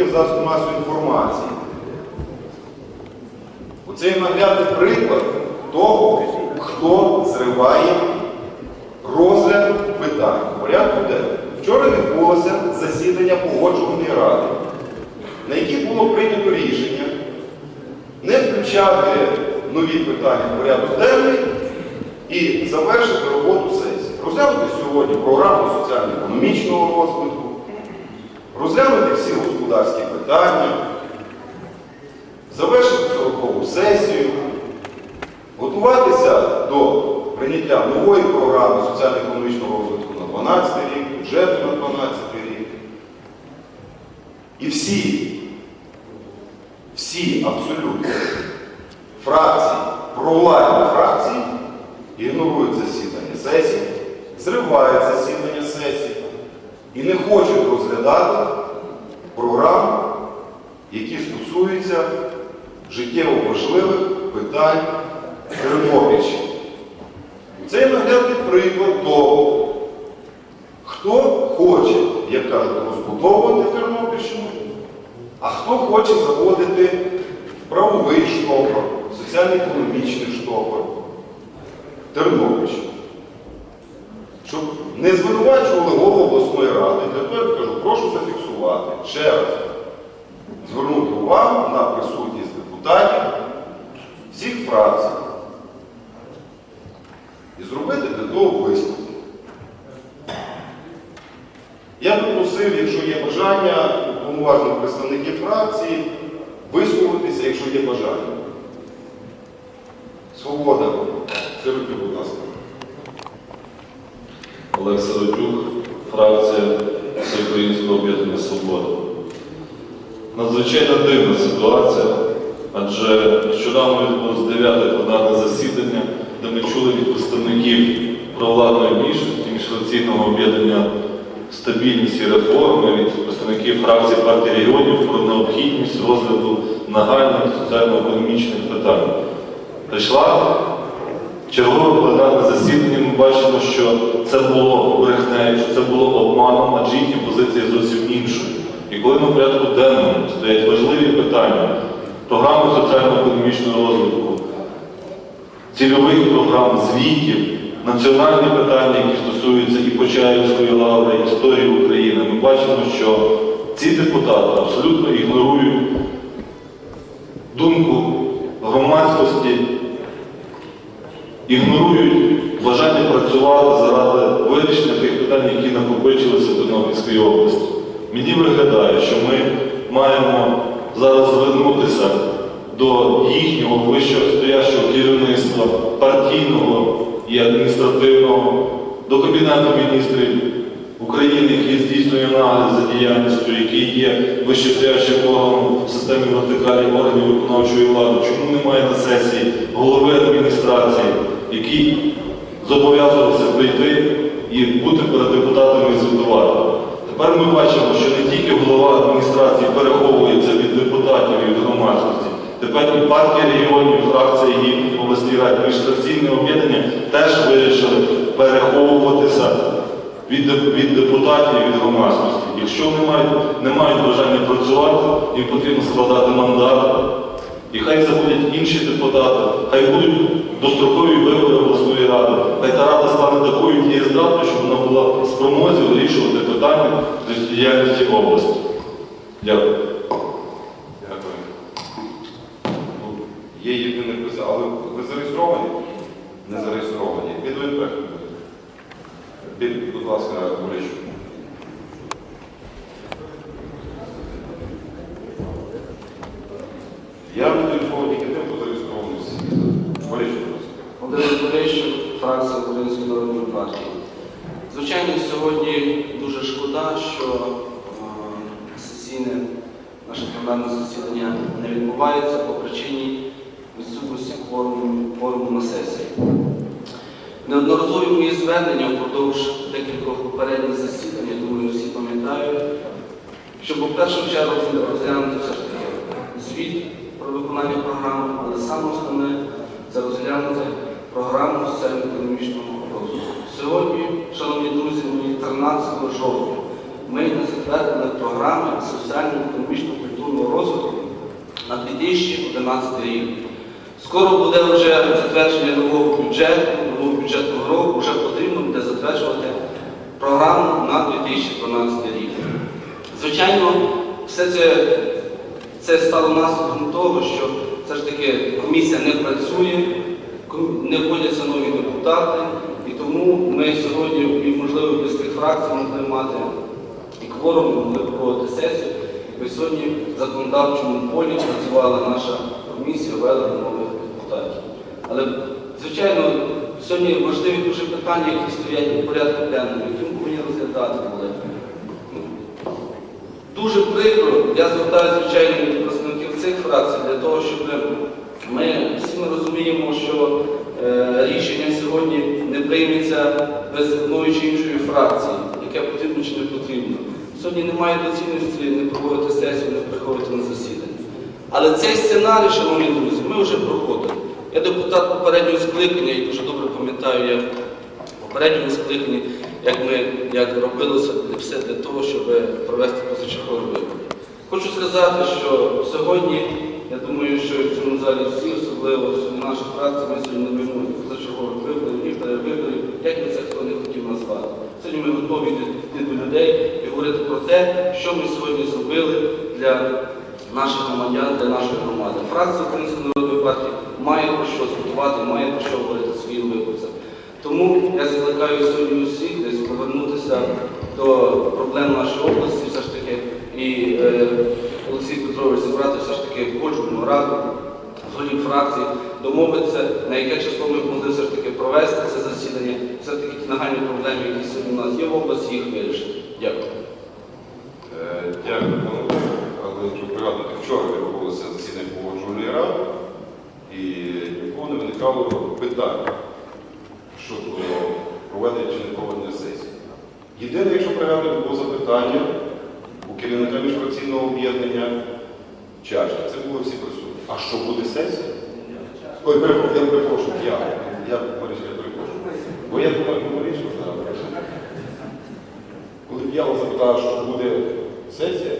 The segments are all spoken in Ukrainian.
до представників засобів масової інформації. Оце є наглядний приклад того, хто зриває розгляд питань порядку денного. Вчора відбулося засідання погоджувальної ради, на якій було прийнято рішення не включати нові питання в порядок денний і завершити роботу сесії. Розглянути сьогодні програму соціально-економічного розвитку, розглянути всі господарські питання, завершити 40-ту сесію, готуватися до прийняття нової програми соціально-економічного розвитку на 12 рік, бюджету на 12 рік. І всі абсолютно фракції, провладні фракції ігнорують засідання сесії, зривають засідання сесії і не хочуть розглядати програм, які стосуються життєво важливих питань Тернопільщини. Це є наглядний приклад того, хто хоче, як кажуть, розбудовувати Тернопільщину, а хто хоче заводити правовий штопор, соціально-економічний штопор Тернопільщину. Щоб не звинувачували голову обласної ради, для того я кажу, прошу зафіксувати ще раз звернути увагу на присутність депутатів всіх фракцій і зробити для того висновки. Я би просив, якщо є бажання, уповноважених представників фракції висловитися, якщо є бажання. Свобода. Сироти, будь ласка. Олег Сиротюк, фракція Всеукраїнського об'єднання Свобода. Надзвичайно дивна ситуація, адже нещодавно відбулось 9 пленарне засідання, де ми чули від представників провладної більшості міжфракційного об'єднання стабільність і реформи від представників фракції партії регіонів про необхідність розгляду нагальних соціально-економічних питань. Прийшла Чергове пленарне засідання ми бачимо, що це було брехнею, що це було обманом, адже їхня позиція зовсім іншою. І коли на порядку денному стоять важливі питання програми соціально-економічного розвитку, цільових програм, звітів, національні питання, які стосуються і Почаївської лаври, і історії України, ми бачимо, що ці депутати абсолютно ігнорують думку громадськості ігнорують бажання працювати заради вирішення тих питань, які накопичилися в Тернопільській області. Мені виглядає, що ми маємо зараз звернутися до їхнього вищого стоящого керівництва партійного і адміністративного, до Кабінету міністрів України, який здійснює нагляд за діяльністю, який є вищестоящим органом в системі вертикалі органів виконавчої влади. Чому немає на сесії голови адміністрації, який зобов'язувався прийти і бути перед депутатами і звітувати? Тепер ми бачимо, що не тільки голова адміністрації переховується від депутатів і від громадськості. Тепер і партія регіонів, фракція її в обласній раді, міжфракційне об'єднання теж вирішили переховуватися від, від депутатів і від громадськості. Якщо вони мають, не мають бажання працювати, їм потрібно складати мандат. І хай заходять інші депутати, хай будуть дострокові вибори обласної ради, хай та рада стане такою дієздатною, щоб вона була в спромозі вирішувати питання діяльності області. Дякую. Ну, Є єдине писання, але ви зареєстровані? Не зареєстровані. ВНП. Будь ласка, Олещук. Я надаю слово тільки тим, хто зареєстрований всі. Олещук, будь ласка. Володимир Поліщук, фракція Української народної партії. Звичайно, сьогодні дуже шкода, що е, сесійне наше пленарне засідання не відбувається по причині відсутності кворуму, на сесії. Неодноразові мої звернення впродовж декількох попередніх засідань, я думаю, всі пам'ятають, щоб у першу чергу розглянути все ж таки звіт про виконання програми, але саме основне це розглянути програму соціально-економічного розвитку. Сьогодні, шановні друзі, мої 13 жовтня ми не затвердили програми соціально-економічного культурного розвитку на 2011 рік. Скоро буде вже затвердження нового бюджету, нового бюджетного року, вже потрібно буде затверджувати програму на 2012 рік. Звичайно, все це, це стало наслідком того, що все ж таки комісія не працює, не входяться нові депутати, і тому ми сьогодні, і можливо без тих фракцій могли мати і кворум, могли проводити сесію. Ми сьогодні в законодавчому полі працювала наша комісія, нових депутатів. Але, звичайно, сьогодні важливі дуже питання, які стоять у порядку денному, які ми повинні розглядати були. Дуже прикро, я звертаюся, звичайно, до представників цих фракцій для того, щоб ми всі ми розуміємо, що е, рішення сьогодні не прийметься без одної чи іншої фракції, яке потрібно чи не потрібно. Сьогодні немає доцільності не проводити сесію, не приходити на засідання. Але цей сценарій, шановні друзі, ми вже проходили. Я депутат попереднього скликання і дуже добре пам'ятаю, як в попередньому скликанні, як ми як робилося все для того, щоб провести позачергові вибори. Хочу сказати, що сьогодні, я думаю, що в цьому залі всі, особливо сьогодні наша фракція, ми сьогодні не вимогли позачергових виборів, перевиборів, як би це хто не хотів назвати. Сьогодні ми готові йти до людей і говорити про те, що ми сьогодні зробили для наших громадян, для нашої громади. Фракція Української народної партії має про що звітувати, має про що говорити своїм виборцям. Тому я закликаю сьогодні усіх десь повернутися до проблем нашої області, все ж таки, і е, Олексій Петрович зібрати все ж таки погоджувальну раду голів фракцій, домовитися, на яке число ми могли все ж таки провести це засідання, все таки ті нагальні проблеми, які сьогодні у нас є в області, їх вирішити. Дякую. Е, Дякую, пане Олеже. Але хочу пригадати, вчора відбулося засідання погоджувальної ради і нікого не виникало питань щодо проведення чи не проведення сесії. Єдине, якщо пригадувати, було запитання у керівника міжфракційного об'єднання чашки. Це були всі присутні. А що буде сесія? Ой, я перепрошую, я, я, Марічка, перепрошую. Бо я думаю, Марічка, коли б я вас запитав, що буде сесія,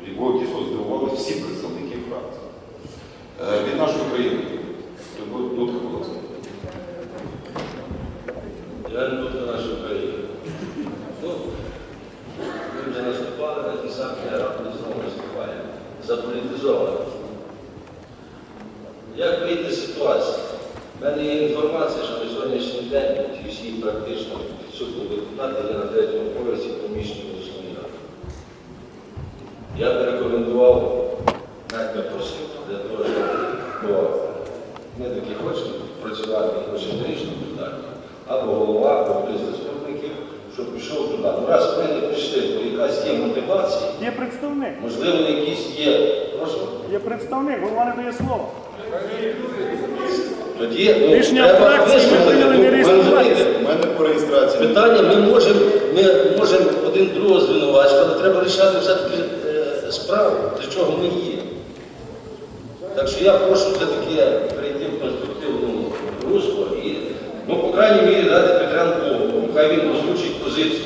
тоді було дійсно здивувалися всі представники фракції. Е, Від нашої країни. Тобто, ну, так було це. Я не буду нашої країни. Ну, ми вже наступали на ті самі, а раптом знову наступаємо. Заполітизовано. Як вийти з ситуації? У мене є інформація, що на сьогоднішній день ті всі практично підсудні депутати є на третьому поверсі поміщені до ради. Я б рекомендував, навіть не просив, для того, щоб бо ми такі хочемо працювати, хочемо річно питання, або голова, або хтось з заступників, щоб пішов туди. Ну раз ми не прийшли, то якась є мотивація, Є представник. можливо, якісь є. Прошу. Є представник, голова не дає слова. Тоді ну, Рішення треба фракції ми прийняли не Ну, реєструватися. У мене по реєстрації. Питання ми можемо ми можемо один другого звинувачувати, але треба рішати все-таки е, справу, для чого ми є. Так що я прошу все-таки русло і, ну, по крайній мірі, дати Петренку, хай він озвучить позицію.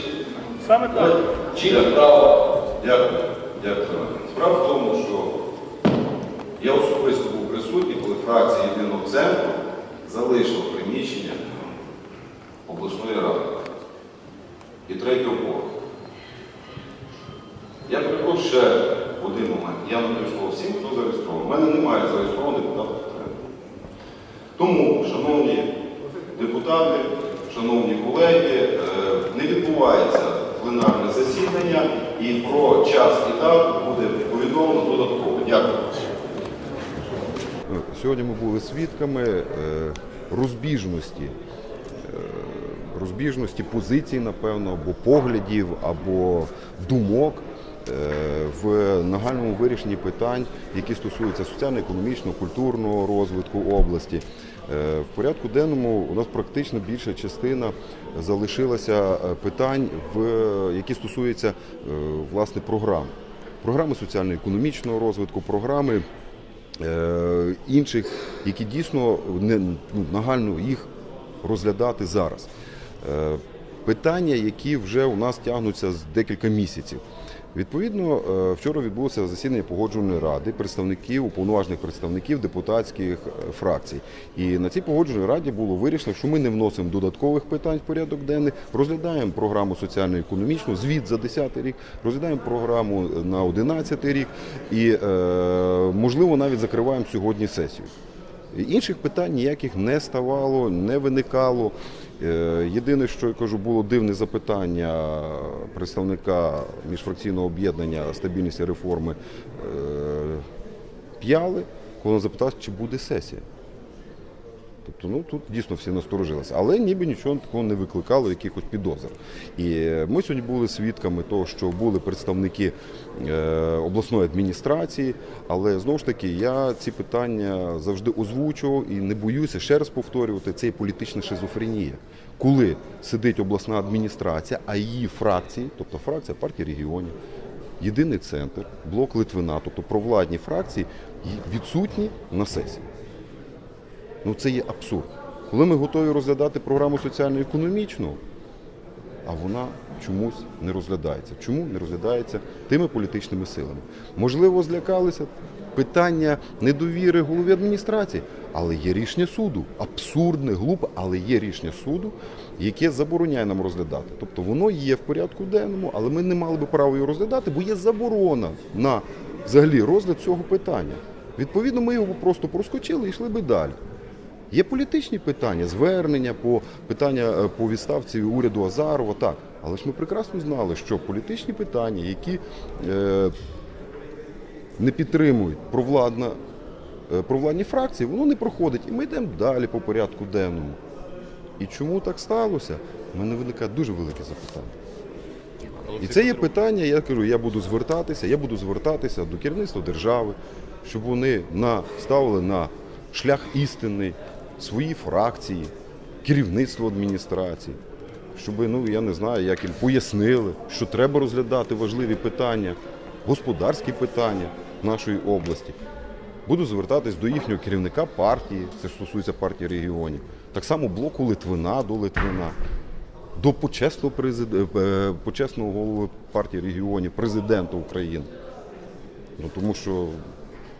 Саме Ну, так. Чиє право. Дякую. Дякую. Справа в тому, що я особисто був присутній, коли фракція єдиного центру залишила приміщення обласної ради і третього поверху. Я перепрошую ще один момент. Я надаю слово всім, хто зареєстрований. У мене немає зареєстрованих депутатів. Тому, шановні депутати, шановні колеги, е, не відбувається пленарне засідання і про час і дату буде повідомлено додатково. Дякую. Сьогодні ми були свідками е, розбіжності, е, розбіжності позицій, напевно, або поглядів, або думок в нагальному вирішенні питань, які стосуються соціально-економічного, культурного розвитку області. Е, В порядку денному у нас практично більша частина залишилася е, питань, які стосуються е, власне програм. Програми соціально-економічного розвитку, програми е, інших, які дійсно ну, нагально їх розглядати зараз. Е, Питання, які вже у нас тягнуться з декілька місяців. Відповідно, е, вчора відбулося засідання погоджувальної ради представників, уповноважених представників депутатських е, фракцій. І на цій погоджувальній раді було вирішено, що ми не вносимо додаткових питань в порядок денний, розглядаємо програму соціально-економічну, звіт за 10 рік, розглядаємо програму на 11 рік і, е, можливо, навіть закриваємо сьогодні сесію. Інших питань ніяких не ставало, не виникало. Е, Єдине, що я кажу, було дивне запитання представника міжфракційного об'єднання стабільність реформи е, П'яли, коли він запитав, чи буде сесія. Тобто, ну тут дійсно всі насторожилися, але ніби нічого такого не викликало, якихось підозр. І ми сьогодні були свідками того, що були представники е, обласної адміністрації, але знову ж таки я ці питання завжди озвучував і не боюся ще раз повторювати. Це є політична шизофренія. Коли сидить обласна адміністрація, а її фракції, тобто фракція партії регіонів, єдиний центр, блок Литвина, тобто провладні фракції, відсутні на сесії. Ну це є абсурд. Коли ми готові розглядати програму соціально-економічну, а вона чомусь не розглядається. Чому не розглядається тими політичними силами? Можливо, злякалися питання недовіри голові адміністрації, але є рішення суду. Абсурдне, глупе, але є рішення суду, яке забороняє нам розглядати. Тобто воно є в порядку денному, але ми не мали би права його розглядати, бо є заборона на взагалі розгляд цього питання. Відповідно, ми його просто проскочили і йшли би далі. Є політичні питання, звернення по питання е, по відставці уряду Азарова, так. Але ж ми прекрасно знали, що політичні питання, які е, не підтримують провладна, е, провладні фракції, воно не проходить. І ми йдемо далі по порядку денному. І чому так сталося? У мене виникає дуже велике запитання. І це є питання, я кажу, я буду звертатися, я буду звертатися до керівництва держави, щоб вони на, ставили на шлях істинний свої фракції, керівництво адміністрації, щоб, ну я не знаю, як їм пояснили, що треба розглядати важливі питання, господарські питання нашої області. Буду звертатись до їхнього керівника партії, це стосується партії регіонів, так само блоку Литвина до Литвина до почесного, президе... е, почесного голови партії регіонів, президента України. Ну тому що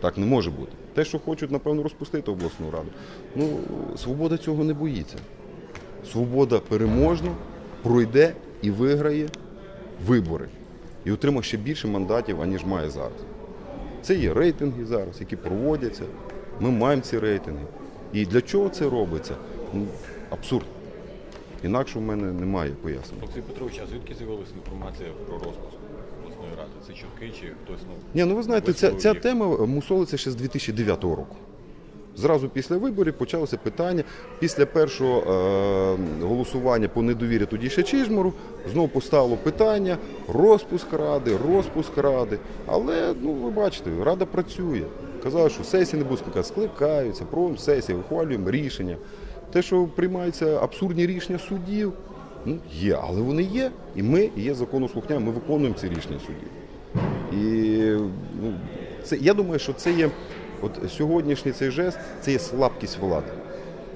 так не може бути. Те, що хочуть, напевно, розпустити обласну раду. Ну, свобода цього не боїться. Свобода переможно пройде і виграє вибори. І отримає ще більше мандатів, аніж має зараз. Це є рейтинги зараз, які проводяться. Ми маємо ці рейтинги. І для чого це робиться? Ну, абсурд. Інакше в мене немає пояснень. Олексій Петрович, а звідки з'явилася інформація про розпуск обласної ради? Це чутки чи хтось ну Ні, ну ви знаєте, ця, ця їх? тема мусолиться ще з 2009 року. Зразу після виборів почалося питання. Після першого е, голосування по недовірі тоді ще Чижмору знову поставило питання розпуск ради, розпуск ради. Але ну ви бачите, рада працює. Казали, що сесії не будуть скликати, скликаються, проводимо сесії, вихвалюємо рішення. Те, що приймаються абсурдні рішення суддів, ну є, але вони є. І ми є законослухнями, ми виконуємо ці рішення суддів. І ну, це, я думаю, що це є от сьогоднішній цей жест, це є слабкість влади,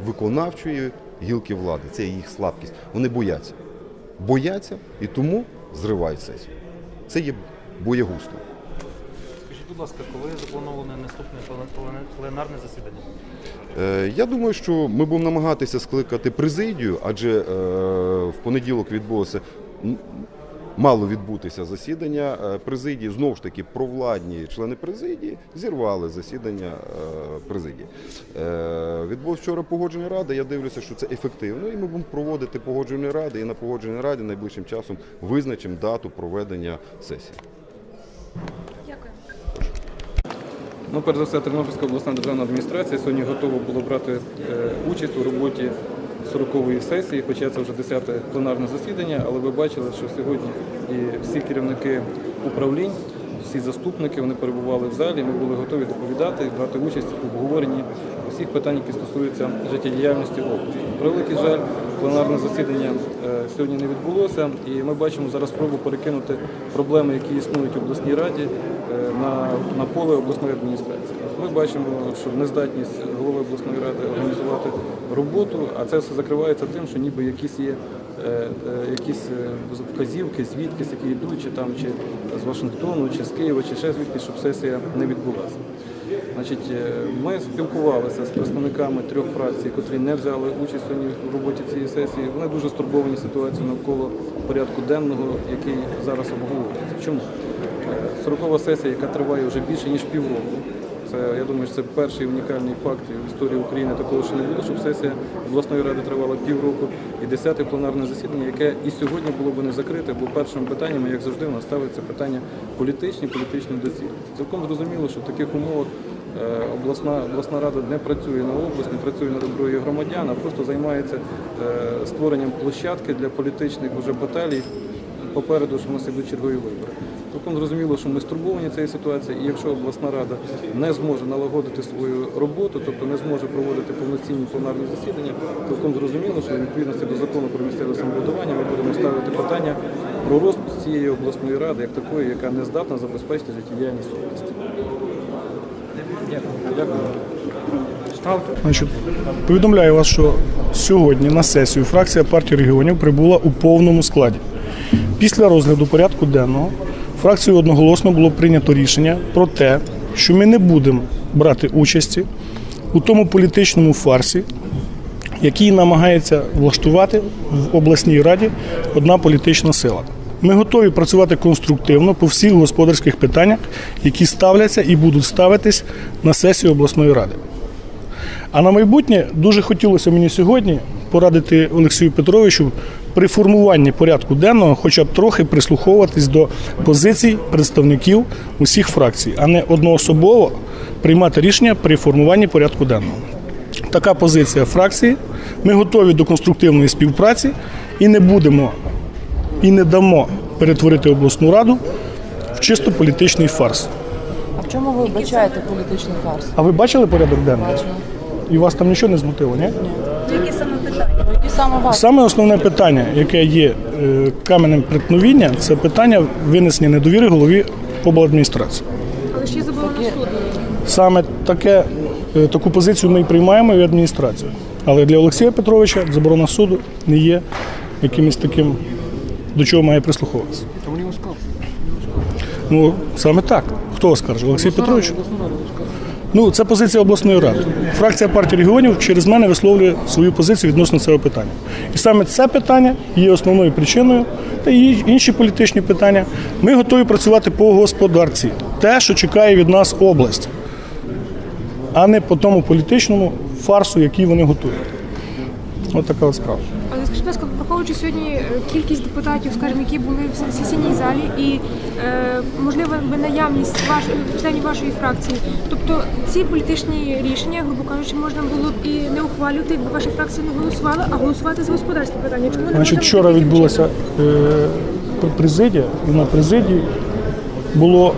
виконавчої гілки влади. Це є їх слабкість. Вони бояться. Бояться і тому зривають сесію. Це є боєгузтво. Будь ласка, коли заплановане наступне пленарне засідання? Е, Я думаю, що ми будемо намагатися скликати президію, адже е, в понеділок відбулося мало відбутися засідання е, президії. Знову ж таки, провладні члени президії зірвали засідання президії. Відбулася вчора погодження ради. Я дивлюся, що це ефективно, і ми будемо проводити погодження ради. І на погодженій раді найближчим часом визначимо дату проведення сесії. Ну, перш за все, Тернопільська обласна державна адміністрація сьогодні готова була брати е, участь у роботі 40-ї сесії, хоча це вже 10-те пленарне засідання, але ви бачили, що сьогодні і всі керівники управлінь, всі заступники вони перебували в залі. Ми були готові доповідати, брати участь у обговоренні усіх питань, які стосуються життєдіяльності області. На Превеликий жаль, пленарне засідання е, сьогодні не відбулося, і ми бачимо зараз спробу перекинути проблеми, які існують в обласній раді, на, на поле обласної адміністрації. Ми бачимо, що нездатність голови обласної ради організувати роботу, а це все закривається тим, що ніби якісь є е, е, якісь е, вказівки, звідкись, які йдуть, чи там чи з Вашингтону, чи з Києва, чи ще звідки, щоб сесія не відбулася. Значить, ми спілкувалися з представниками трьох фракцій, котрі не взяли участь в роботі цієї сесії. Вони дуже стурбовані ситуацією навколо порядку денного, який зараз обговорюється. Чому? Е, Сорокова сесія, яка триває вже більше ніж півроку. Це я думаю, що це перший унікальний факт в історії України. Такого ще не було, щоб сесія обласної ради тривала півроку. І десяте пленарне засідання, яке і сьогодні було б не закрите, бо першим питанням, як завжди, у нас ставиться питання політичні, політичні доцільності. Цілком зрозуміло, що в таких умовах е, обласна, обласна рада не працює на область, не працює на добро її громадян, а просто займається е, створенням площадки для політичних уже баталій попереду, що у нас ідуть чергові вибори. Цілком зрозуміло, що ми стурбовані цією ситуацією, і якщо обласна рада не зможе налагодити свою роботу, тобто не зможе проводити повноцінні пленарні засідання, цілком зрозуміло, що відповідності до закону про місцеве самоврядування ми будемо ставити питання про розпуск цієї обласної ради як такої, яка не здатна забезпечити життєдіяльність області. Дякую. Значить, повідомляю вас, що сьогодні на сесію фракція партії регіонів прибула у повному складі. Після розгляду порядку денного фракцією одноголосно було прийнято рішення про те, що ми не будемо брати участі у тому політичному фарсі, який намагається влаштувати в обласній раді одна політична сила. Ми готові працювати конструктивно по всіх господарських питаннях, які ставляться і будуть ставитись на сесію обласної ради. А на майбутнє дуже хотілося мені сьогодні порадити Олексію Петровичу при формуванні порядку денного, хоча б трохи прислуховуватись до позицій представників усіх фракцій, а не одноособово приймати рішення при формуванні порядку денного. Така позиція фракції. Ми готові до конструктивної співпраці і не будемо і не дамо перетворити обласну раду в чисто політичний фарс. А в чому ви вбачаєте політичний фарс? А ви бачили порядок денний? І вас там нічого не змутило, ні? Які саме? Які саме вас? Саме основне питання, яке є е, каменем преткновіння, це питання винесення недовіри голові обладміністрації. Але ж є заборона суду. Саме таке, е, таку позицію ми і приймаємо і адміністрацію. Але для Олексія Петровича заборона суду не є якимось таким, до чого має прислуховуватися. Ну, саме так. Хто оскаржив? Олексій Петрович? Ну, це позиція обласної ради. Фракція партії регіонів через мене висловлює свою позицію відносно цього питання. І саме це питання є основною причиною, та і інші політичні питання. Ми готові працювати по господарці. Те, що чекає від нас область, а не по тому політичному фарсу, який вони готують. Ось така справа. Але скажіть, будь ласка, враховуючи сьогодні е, кількість депутатів, скажімо, які були в сесійній залі, і е, можливо би наявність ваш, членів вашої фракції, тобто ці політичні рішення, грубо кажучи, можна було б і не ухвалювати, якби ваша фракція не голосувала, а голосувати за господарські питання. Чому не Значить, вчора відбулася е, президія, і на президії було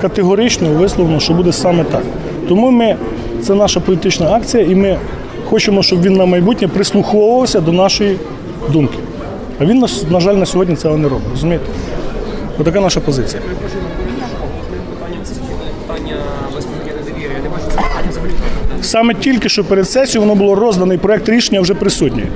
категорично висловлено, що буде саме так. Тому ми, це наша політична акція, і ми хочемо, щоб він на майбутнє прислуховувався до нашої думки. А він, на- жаль, на сьогодні цього не робить. Розумієте? Отака наша позиція. Саме тільки що перед сесією воно було розданий проект рішення вже присутній.